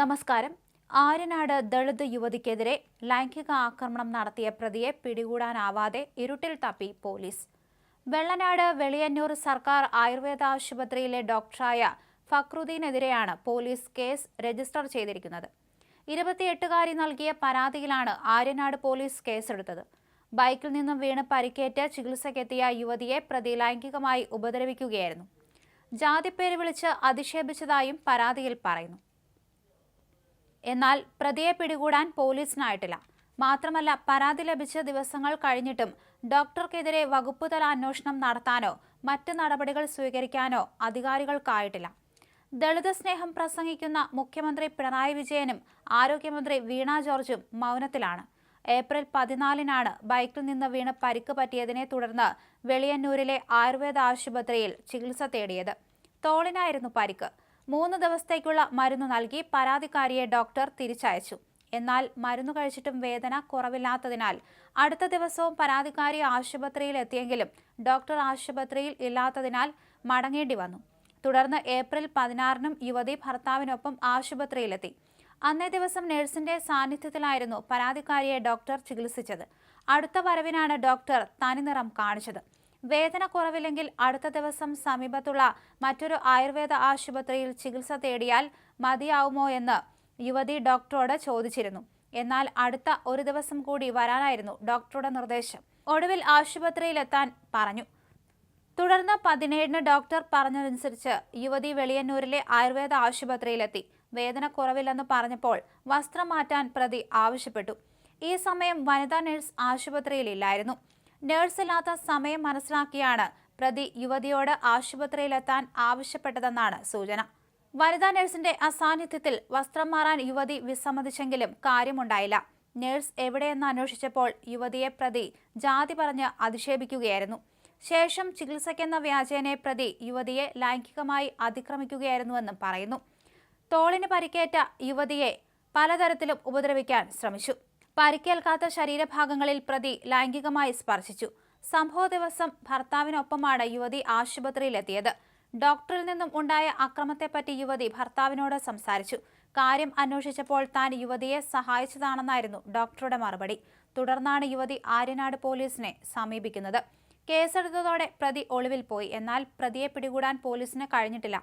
നമസ്കാരം. ആര്യനാട് ദളിത് യുവതിക്കെതിരെ ലൈംഗിക ആക്രമണം നടത്തിയ പ്രതിയെ പിടികൂടാനാവാതെ ഇരുട്ടിൽ തപ്പി പോലീസ്. വെള്ളനാട് വെളിയന്നൂർ സർക്കാർ ആയുർവേദ ആശുപത്രിയിലെ ഡോക്ടറായ ഫക്രുദ്ദീനെതിരെയാണ് പോലീസ് കേസ് രജിസ്റ്റർ ചെയ്തിരിക്കുന്നത്. ഇരുപത്തിയെട്ടുകാരി നൽകിയ പരാതിയിലാണ് ആര്യനാട് പോലീസ് കേസെടുത്തത്. ബൈക്കിൽ നിന്നും വീണ് പരിക്കേറ്റ് ചികിത്സയ്ക്കെത്തിയ യുവതിയെ പ്രതി ലൈംഗികമായി ഉപദ്രവിക്കുകയായിരുന്നു. ജാതിപ്പേര് വിളിച്ച് അധിക്ഷേപിച്ചതായും പരാതിയിൽ പറയുന്നു. എന്നാൽ പ്രതിയെ പിടികൂടാൻ പോലീസിനായിട്ടില്ല. മാത്രമല്ല പരാതി ലഭിച്ച ദിവസങ്ങൾ കഴിഞ്ഞിട്ടും ഡോക്ടർക്കെതിരെ വകുപ്പുതല അന്വേഷണം നടത്താനോ മറ്റ് നടപടികൾ സ്വീകരിക്കാനോ അധികാരികൾക്കായിട്ടില്ല. ദളിത് സ്നേഹം പ്രസംഗിക്കുന്ന മുഖ്യമന്ത്രി പിണറായി വിജയനും ആരോഗ്യമന്ത്രി വീണ ജോർജും മൗനത്തിലാണ്. ഏപ്രിൽ പതിനാലിനാണ് ബൈക്കിൽ നിന്ന് വീണ് പരിക്ക് പറ്റിയതിനെ തുടർന്ന് വെളിയന്നൂരിലെ ആയുർവേദ ആശുപത്രിയിൽ ചികിത്സ തേടിയത്. തോളിനായിരുന്നു പരിക്ക്. മൂന്ന് ദിവസത്തേക്കുള്ള മരുന്ന് നൽകി പരാതിക്കാരിയെ ഡോക്ടർ തിരിച്ചയച്ചു. എന്നാൽ മരുന്ന് കഴിച്ചിട്ടും വേദന കുറവില്ലാത്തതിനാൽ അടുത്ത ദിവസവും പരാതിക്കാരി ആശുപത്രിയിൽ എത്തിയെങ്കിലും ഡോക്ടർ ആശുപത്രിയിൽ ഇല്ലാത്തതിനാൽ മടങ്ങേണ്ടി വന്നു. തുടർന്ന് ഏപ്രിൽ പതിനാറിനും യുവതി ഭർത്താവിനൊപ്പം ആശുപത്രിയിലെത്തി. അന്നേ ദിവസം നഴ്സിന്റെ സാന്നിധ്യത്തിലായിരുന്നു പരാതിക്കാരിയെ ഡോക്ടർ ചികിത്സിച്ചത്. അടുത്ത വരവിനാണ് ഡോക്ടർ തനിനിറം കാണിച്ചത്. വേദന കുറവില്ലെങ്കിൽ അടുത്ത ദിവസം സമീപത്തുള്ള മറ്റൊരു ആയുർവേദ ആശുപത്രിയിൽ ചികിത്സ തേടിയാൽ മതിയാവുമോ എന്ന് യുവതി ഡോക്ടറോട് ചോദിച്ചിരുന്നു. എന്നാൽ അടുത്ത ഒരു ദിവസം കൂടി വരാനായിരുന്നു ഡോക്ടറുടെ നിർദ്ദേശം. ഒടുവിൽ ആശുപത്രിയിലെത്താൻ പറഞ്ഞു. തുടർന്ന് പതിനേഴിന് ഡോക്ടർ പറഞ്ഞതനുസരിച്ച് യുവതി വെളിയന്നൂരിലെ ആയുർവേദ ആശുപത്രിയിലെത്തി. വേദന കുറവില്ലെന്ന് പറഞ്ഞപ്പോൾ വസ്ത്രം മാറ്റാൻ പ്രതി ആവശ്യപ്പെട്ടു. ഈ സമയം വനിതാ നഴ്സ് ആശുപത്രിയിലില്ലായിരുന്നു. നഴ്സില്ലാത്ത സമയം മനസ്സിലാക്കിയാണ് പ്രതി യുവതിയോട് ആശുപത്രിയിലെത്താൻ ആവശ്യപ്പെട്ടതെന്നാണ് സൂചന. വനിതാ നഴ്സിന്റെ അസാന്നിധ്യത്തിൽ വസ്ത്രം മാറാൻ യുവതി വിസമ്മതിച്ചെങ്കിലും കാര്യമുണ്ടായില്ല. നേഴ്സ് എവിടെയെന്ന് അന്വേഷിച്ചപ്പോൾ യുവതിയെ പ്രതി ജാതി പറഞ്ഞ് അധിക്ഷേപിക്കുകയായിരുന്നു. ശേഷം ചികിത്സയ്ക്കെന്ന വ്യാജേനെ പ്രതി യുവതിയെ ലൈംഗികമായി അതിക്രമിക്കുകയായിരുന്നുവെന്നും പറയുന്നു. തോളിന് പരിക്കേറ്റ യുവതിയെ പലതരത്തിലും ഉപദ്രവിക്കാൻ ശ്രമിച്ചു. പരിക്കേൽക്കാത്ത ശരീരഭാഗങ്ങളിൽ പ്രതി ലൈംഗികമായി സ്പർശിച്ചു. സംഭവ ദിവസം ഭർത്താവിനൊപ്പമാണ് യുവതി ആശുപത്രിയിലെത്തിയത്. ഡോക്ടറിൽ നിന്നും ഉണ്ടായ അക്രമത്തെപ്പറ്റി യുവതി ഭർത്താവിനോട് സംസാരിച്ചു. കാര്യം അന്വേഷിച്ചപ്പോൾ താൻ യുവതിയെ സഹായിച്ചതാണെന്നായിരുന്നു ഡോക്ടറുടെ മറുപടി. തുടർന്നാണ് യുവതി ആര്യനാട് പോലീസിനെ സമീപിക്കുന്നത്. കേസെടുത്തതോടെ പ്രതി ഒളിവിൽ പോയി. എന്നാൽ പ്രതിയെ പിടികൂടാൻ പോലീസിന് കഴിഞ്ഞിട്ടില്ല.